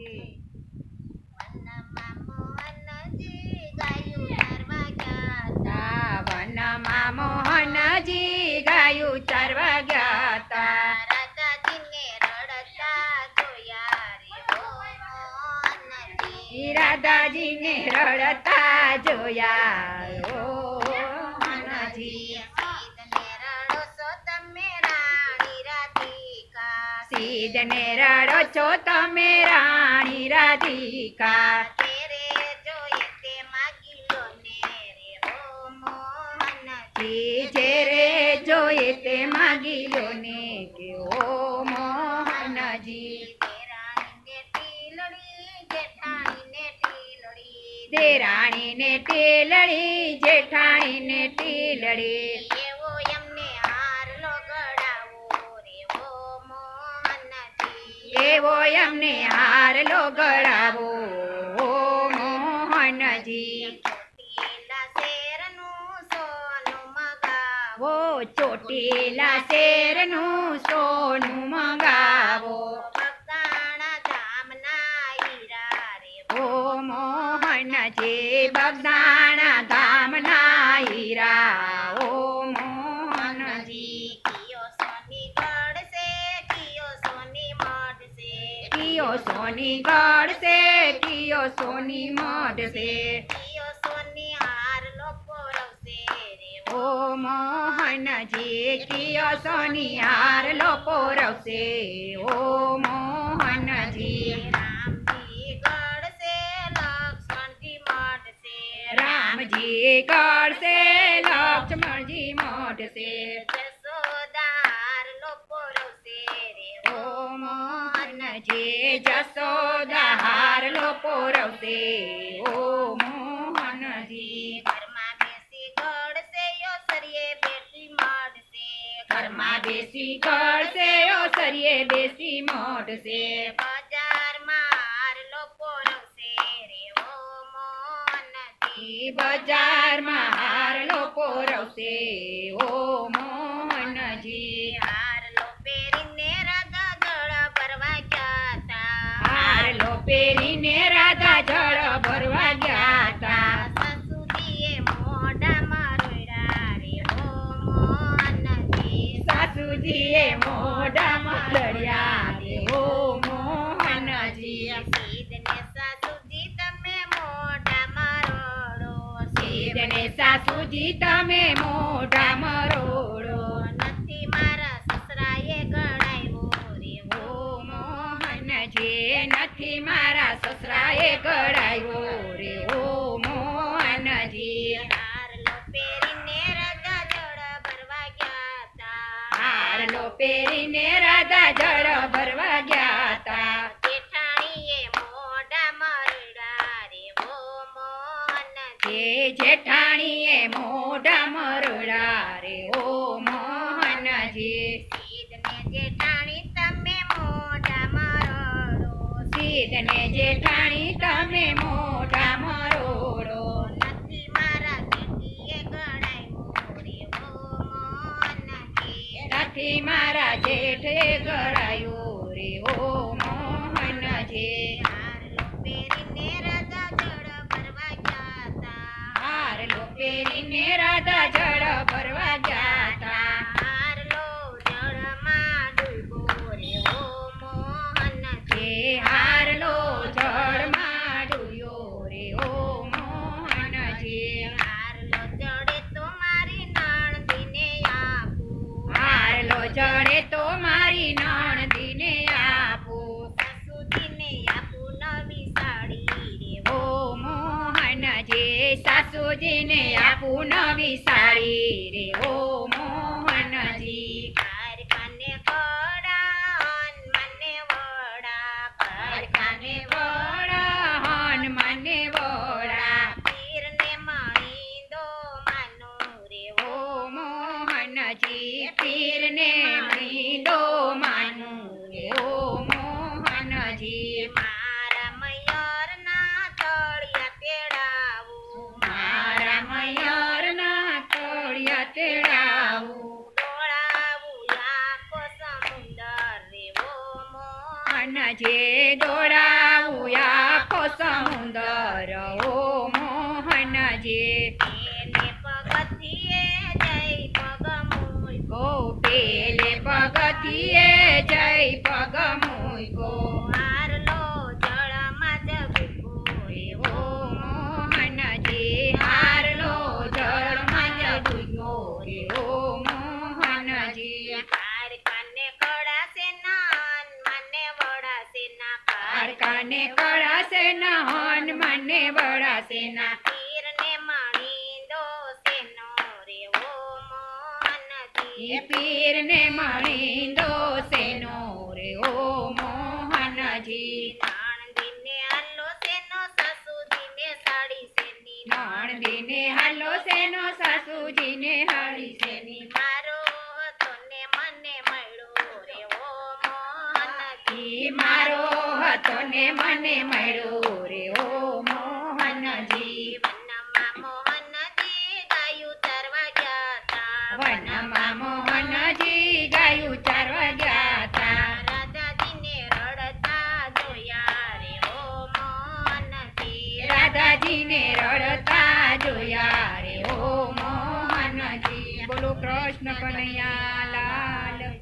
વનમાં મોહનજી ગાયું ચારવા ગયા હતા. રાધાજીને રડતા જોયા ઓ મોહનજી સીધને રડો છો તમે રાણી સીધને રડો છો તમે રાણી રાધિકા તેરે જોઈએ તે માગી લો ને રે ઓ મોહનજી. જે રે જોઈએ તે માગી લો ને કે ઓ મોહનજી ટીલડી, જેઠાણીને ટીલડી. ટીલડી જેઠાણીને ટીલડી એવો અમને હારલો ગળાવો ઓ મોહનજી. ચોટીલા શેરનું સોનું મગાવો. વો ચોટીલા શેરનું સોનું મંગાવો. બગદાણા ગામના હીરા રે. ઓ મોહનજી બગદાણા કિયો સોની ગળશે કિયો સોની મઢશે કિયો સોની હારલો પોરવશે રે ઓ ઓ મોહનજી કિયો સોની હાર લો પોરવશે ઓ મોહનજી રામજી ગળશે, લક્ષ્મણજી મઢશે. રામજી ગળશે લક્ષ્મણજી મોઢશે જશોદા હારલો પોરવશે રે ઓ ઓ મોહનજી જસોદા હાર લો પોરવશે ઓ મોહનજી. ઘરમાં બેસી ગળશે, ઓસરીએ બેસી મઢશે. ઘરમાં બેસી ગળશે ઓસરીએ બેસી મોઢશે બજારમાં હારલો પોરવશે રે ઓ મોહનજી. બજારમાં હાર લો પોરવશે ઓ રે ઓ મોહનજી સીધને સાસુજી તમે મોટા રોડો. સીધને સાસુજી તમે મોઢા મરોડો. નથી મારા સસરાએ ગળાવ્યો રે. ઓ મોહનજી નથી મારા સસરાએ ગળાયો પહેરીને રાધા જળ ભરવા ગયા હતા જેઠાણીએ મોઢા મરડા રે ઓ મોહનજી જેઠાણી તમે મોઢા રડો. સીધને જેઠાણી તમે મોઢા મરોડો નથી મારા જેઠીએ ગળાવ્યો રે ઓ નથી મારા જેઠે ગળાયો રે ઓ મોહનજી ભરવા ગયા તા. હારલો પહેરીને રાધા જળ ભરવા ગયા સાસુજીને આપું નવી સાડી. રે ઓ મોહનજી. ઘર કાને કડા હનુમાનને વડા ઘર કાને વડા. હનુમાનને વડા પીરને મણીદો માનો. રે ઓ મોહનજી. પીરને માનું આખો સમુંદર રે ઓ મોહન જે ઓ. પેલે પગથિયે જય પગ હાર કાન. કાને કળાશે મને વળાશે ના પીરને મણીંદો શેનો રે ઓ મોહનજી. પીરને મણી દોસેનો રે ઓ મોહનજી નાણદીને હાલો સાસુ સાસુજીને સાડી સેની શેની. નાણદીને હાલો સેનો સાસુજીને હાળી સેની મારો હતો ને મને મળ્યો રે ઓ મોહનજી. મારો હતો મને મળ્યો રે ઓ મોહનજી વનમાં મોહનજી ગાયું ચરવા ગયા તા. વનમાં મોહનજી ગાયું ચારવા ગયા તા રાજાજીને રડતા જોયા રે ઓ મોહનજી. રાધાજીને રડતા જોયા રે ઓ મોહનજી બોલો કૃષ્ણ કનૈયા